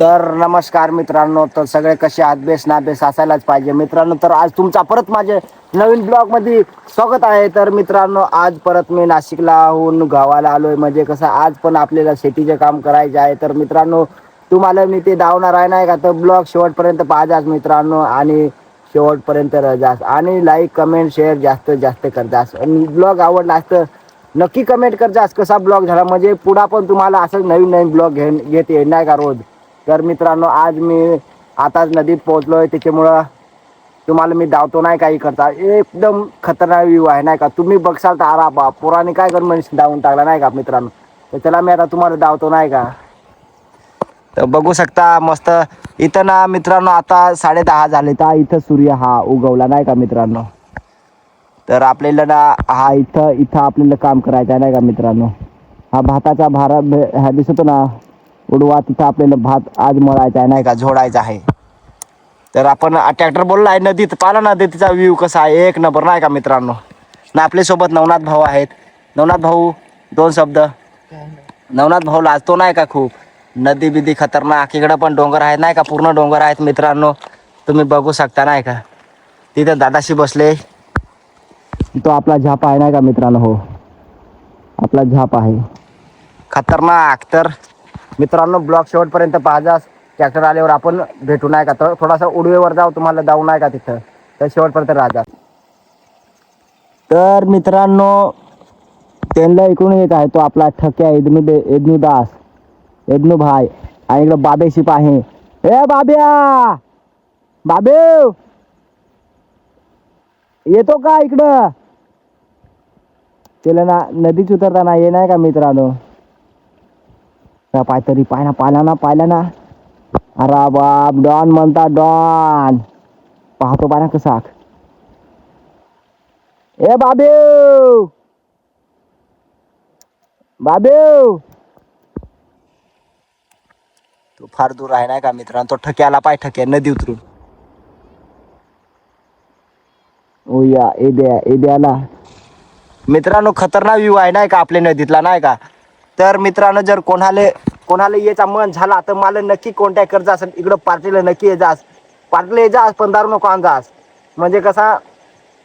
तर नमस्कार मित्रांनो तर सगळे कसे आहात? नाबेस बेस असायलाच पाहिजे. मित्रांनो तर आज तुमचा परत माझे नवीन ब्लॉगमध्ये स्वागत आहे. तर मित्रांनो आज परत मी नाशिकला होऊन गावाला आलोय. म्हणजे कसं आज पण आपल्याला शेतीचे काम करायचे आहे. तर मित्रांनो तुम्हाला मी ते दावणार आहे नाही का? तर ब्लॉग शेवटपर्यंत पाहाजाच मित्रांनो. आणि शेवटपर्यंत रजास आणि लाईक कमेंट शेअर जास्त जास्त करजास. आणि ब्लॉग आवडला असतं नक्की कमेंट करजास. कसा ब्लॉग झाला? म्हणजे पुढा पण तुम्हाला असंच नवीन नवीन ब्लॉग घेऊन घेत येणार नाही का रोज? तर मित्रांनो आज मी आताच नदीत पोहोचलोय. त्याच्यामुळं तुम्हाला मी धावतो नाही काही करता. एकदम खतरनाक व्ह्यू आहे नाही का? तुम्ही बघसाल तर आरा बा पुराने काय करून मनीष धावून टाकला नाही का मित्रांनो? तर त्याला मी आता तुम्हाला धावतो नाही का? तर बघू शकता मस्त. इथं ना मित्रांनो आता साडे दहा झाले. तर इथं सूर्य हा उगवला नाही का मित्रांनो? तर आपल्याला ना हा इथं इथं आपल्याला काम करायचं आहे नाही का मित्रांनो? हा भाताचा भारा हा दिसतो ना? उडवा तिथं आपल्याला भात आज मळायचा आहे नाही का झोडायचा आहे. तर आपण ट्रॅक्टर बोलला आहे नदीत पाला ना नदीचा व्ह्यू कसा आहे? एक नंबर नाही का मित्रांनो? ना आपल्यासोबत नवनाथ भाऊ आहेत. नवनाथ भाऊ दोन शब्द. नवनाथ भाऊ लाजतो नाही का खूप? नदी बिदी खतरनाक इकडं पण डोंगर आहेत नाही का पूर्ण डोंगर आहेत मित्रांनो? तुम्ही बघू शकता नाही का? तिथं दादाशी बसले. तो आपला झाप आहे नाही का मित्रांनो? हो. आपला झाप आहे. खतरनाक तर मित्रांनो ब्लॉक शेवटपर्यंत पाहा ट्रॅक्टर आल्यावर आपण भेटू नाही का? तर थोडासा उडवेवर जाऊ तुम्हाला जाऊ नाही का तिथं? तर शेवटपर्यंत राजा. तर मित्रांनो त्यांना इकडून येत आहे तो आपला ठक्या इदनू दे इदनू दास इदनू भाई. आणि इकडं बाबे शिप आहे. ए बाब्या! बाबे येतो का इकडं? त्याला ना नदीच उतरताना ये नाही का मित्रांनो? त्या पाय तरी पाय ना पाहिला ना पाहिला ना अरे बाप डॉन म्हणता डॉन. पाहतो पाय ना कसा. ए बाबे बाबे तो फार दूर आहे नाही का मित्रांनो? तो ठक्याला पाय ठक्या नदी उतरून. ओ या एद्या एद्याला मित्रांनो खतरनाक व्ह्यू आहे नाही का आपल्या नदीतला नाही का? तर मित्रांनो जर कोणाला कोणाला यायचा मन झाला तर मला नक्की कॉन्टॅक्ट करत असेल इकडं पार्टीला नक्की ये जास पार्टीला ये जास पण दारू नको आण जास म्हणजे कसा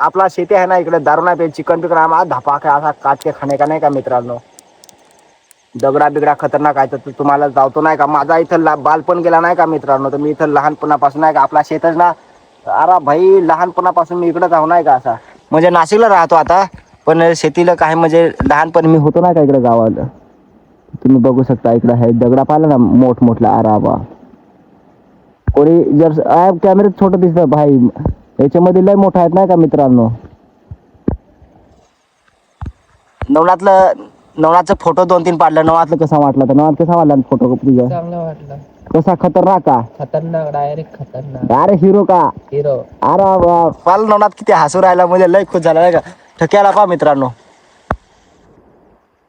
आपला शेती आहे ना इकडे दारू नाही प्यायची चिकन पिकन आम्हाला धापा काय असा काटके खाणे का नाही का मित्रांनो? दगडा बिगडा खतरनाक आहे तर तुम्हाला जावतो नाही का? माझा इथं ला बालपण गेला नाही का मित्रांनो? तर मी इथं लहानपणापासून नाही का आपला शेतच ना अरे भाई लहानपणापासून मी इकडं जाऊ नाही का असा? म्हणजे नाशिकला राहतो आता पण शेतीला काय म्हणजे लहानपण मी होतो नाही का इकडे गावाला? तुम्ही बघू शकता इकडं आहे दगडा पाहिला ना मोठ मोठला आराबा कोणी जर कॅमेऱ्यात छोटं दिसतं भाई. याच्यामध्ये लय मोठं आहेत नाही का मित्रांनो? नवनाथलं नवनाथचं फोटो दोन तीन पाडलं. नवनाथलं कसा वाटला तर नवनाथ कसा वाटला फोटो तुझा? चांगला वाटला. कसा खतरनाक का खतरनाक डायरेक्ट खतरनाक. अरे हिरो का? हिरो अरे पाल नवनाथ किती हसू राहिला म्हणजे लय खुश झाला नाही का? ठक्याला पा मित्रांनो.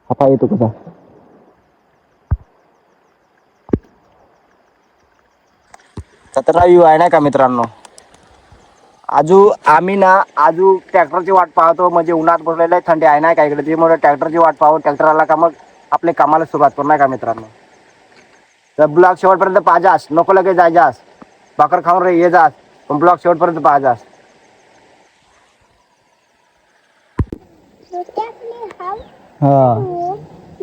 हा पहा येतो कसा. खतरनाक व्ह्यू आहे नाही का मित्रांनो? आजू आम्ही ना आजू ट्रॅक्टरची वाट पाहतो. म्हणजे उन्हात बसलेलं आहे थंडी आहे नाही का इकडे? त्यामुळे ट्रॅक्टरची वाट पाहू ट्रॅक्टर आला का मग आपल्या कामाला सुरुवात करू नाही का मित्रांनो? तर ब्लॉक शेवटपर्यंत पाहजास. नको लगे जायजास. भाकर खाऊन रे ये जास पण ब्लॉक शेवटपर्यंत पाहजास. हा. हा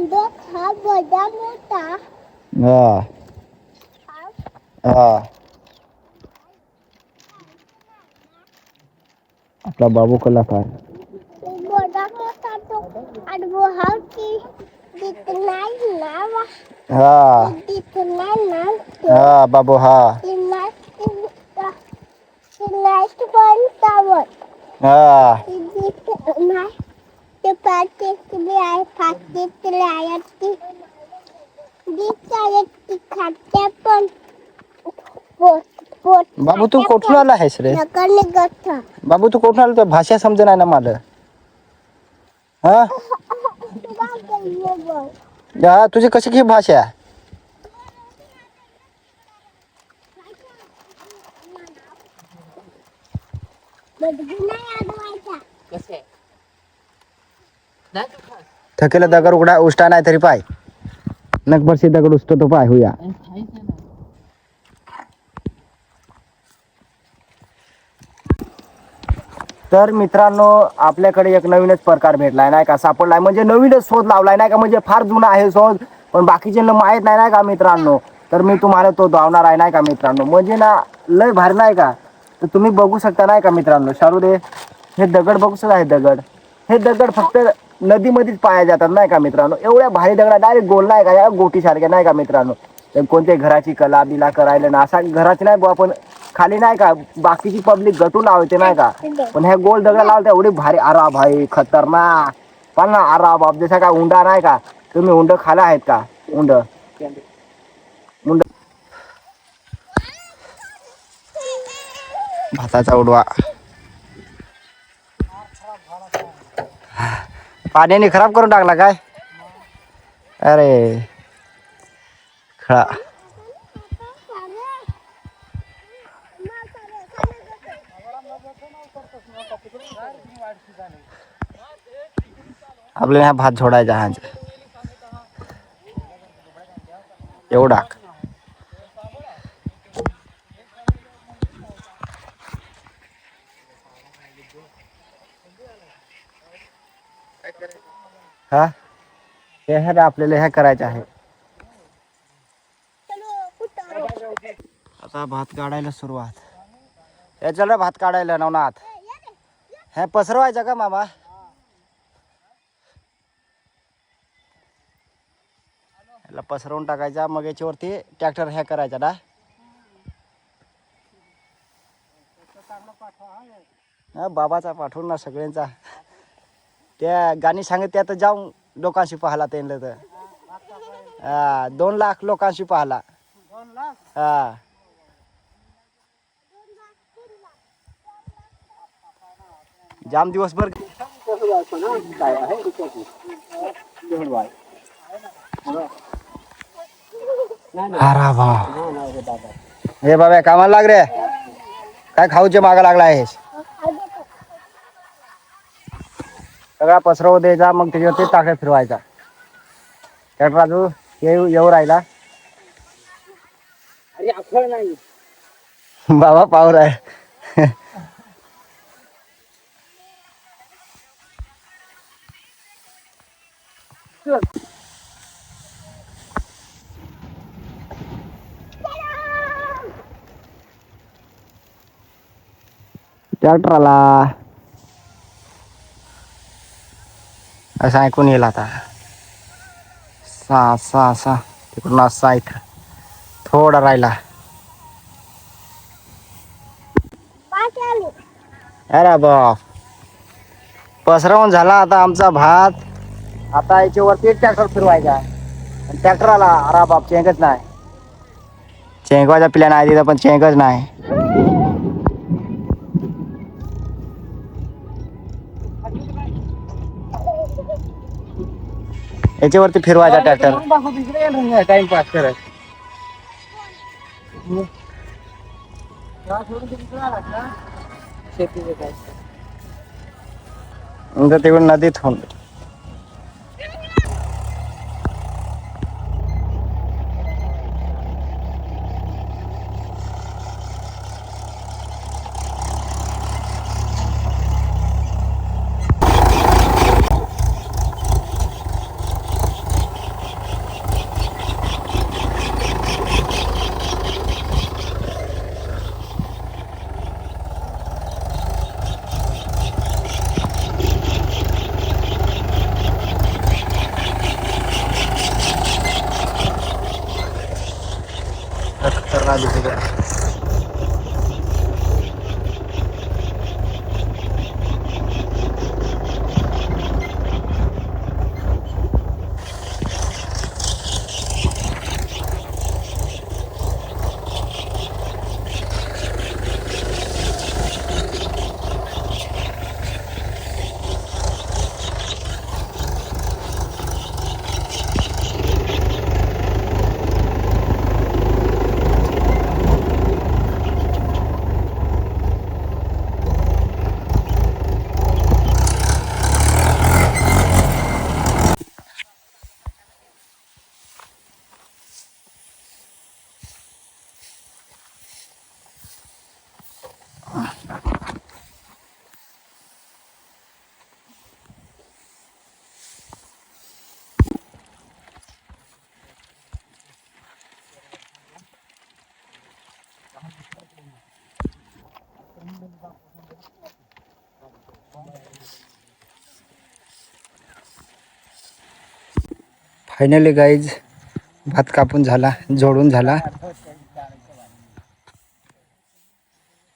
डोक हा बडा मोठा हा हा हा आपला बाबू कलाकार. हा. हा दित हा. बाबू हा पण हा बाबू तू कुठून आला आहेस रे? बाबू तू कुठून आला? तुझ्या भाषा समजे नाही ना मला. हा? हा तुझी कशी की भाषा? थकेला दगड उघडा उष्टा नाही तरी पाय. नकभरशी दगड उचतो तो पाय होया तर मित्रांनो आपल्याकडे एक नवीनच प्रकार भेटला आहे नाही का? सापडलाय. म्हणजे नवीनच शोध लावलाय नाही का? म्हणजे फार जुना आहे शोध पण बाकीच्यांना माहीत नाही नाही का मित्रांनो? तर मी तुम्हाला तो धावणार आहे नाही का मित्रांनो? म्हणजे ना लय भारी नाही का? तर तुम्ही बघू शकता नाही का मित्रांनो? शारुदे हे दगड बघू शकता हे दगड. हे दगड फक्त नदीमध्येच पाया जातात नाही का मित्रांनो? एवढ्या भारी दगडा डायरेक्ट गोल नाही का? या गोटीसारख्या नाही का मित्रांनो? कोणत्या घराची कला बिला करायला ना असा घराची नाही बघू आपण खाली नाही का? बाकीची पब्लिक गटू लावते नाही का? पण हे गोल दगड लावते एवढी भारी अरा भाई खतरनाक. पण ना अरा बाप जसा काय उंडा नाही का? तुम्ही उंड खाला आहेत का? उंड उंड भाताचा उडवा. पाण्याने खराब करून टाकला काय? अरे. खळा. आपल्याला ह्या भात झोडायचा हा. एवढा हा? हे आपल्याला ह्या करायचं आहे. आता भात काढायला सुरुवात. चल भात काढायला नवनाथ. हे पसरवायचं का मामा? याला पसरवून टाकायचा मग याच्यावरती ट्रॅक्टर ह्या करायचा ना? हा बाबाचा पाठवून ना सगळ्यांचा. त्या गाणी सांगत त्यात जाऊन लोकांशी पाहला त्यांना तर. हा दोन लाख लोकांशी पाहला हा. जाम दिवसभर बा हे बाबा कामाला लाग रे काय खाऊचे मागा लागला आहेस सगळा पसरव द्यायचा मग त्याच्यावरती टाकत फिरवायचा. त्या बाजू येऊ येऊ राहिला. बाबा पावर आहे ट्रॅक्टर आला असं ऐकून येईल आता. सहा सहा सहा तिकडून असा इथं. थोडा राहिला. अरे बाप. पसरवून झाला आता आमचा भात. आता याच्यावरती ट्रॅक्टर फिरवायचा ट्रॅक्टर आला अरे बाप चेंगच नाही. चेंगवायचा प्लॅन आहे तिथं पण चेंगच नाही. याच्यावरती फिरवायचा ट्रॅक्टर टाइमपास करत शेतीचं काय नंतर तिकडून नदीत होऊन फायनली गाईज भात कापून झाला जोडून झाला.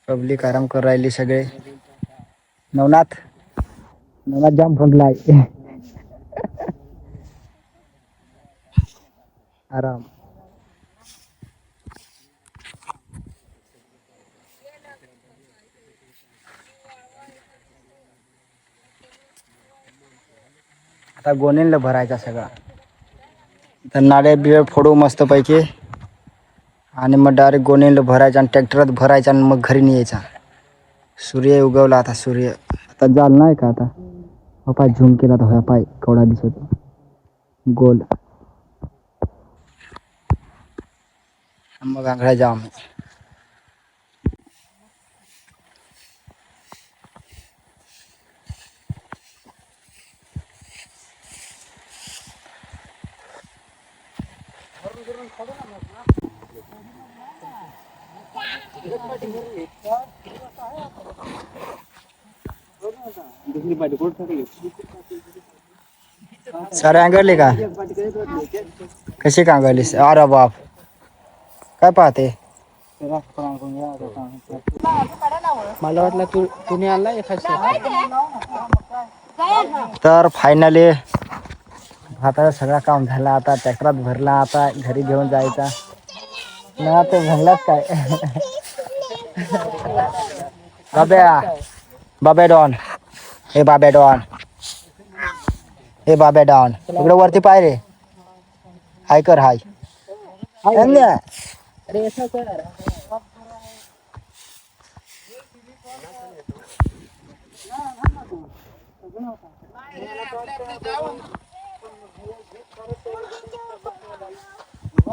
पब्लिक आराम करून राहिली सगळे. नवनाथ नवनाथ जाम फुंडलाय आराम. आता गोनेला भरायचा सगळा. नाळे बिळे फोडू मस्त पैकी आणि मग डायरेक्ट गोनेला भरायचा आणि ट्रॅक्टरात भरायचा आणि मग घरी न्यायचा सूर्य उगवला आता सूर्य आता जाल नाही का आता हो पाय झूम केला तर हो पाय केवढा दिसत गोल मग आंघळा जाऊ आम्ही सारे अंगरले का? कशी का अंगरलीस? अरे बाप. काय पाहते? मला वाटलं तू तुम्ही आणला एखाद्या तर फायनली आता सगळा काम झाला आता ट्रॅक्टरात भरला आता घरी घेऊन जायचा. ना तो भरलाच काय? बाब्या बाबे डॉन. हे बाबे डॉन. हे बाबे डॉन. इकडे वरती पाय रे. हाय कर हाय. अन्य.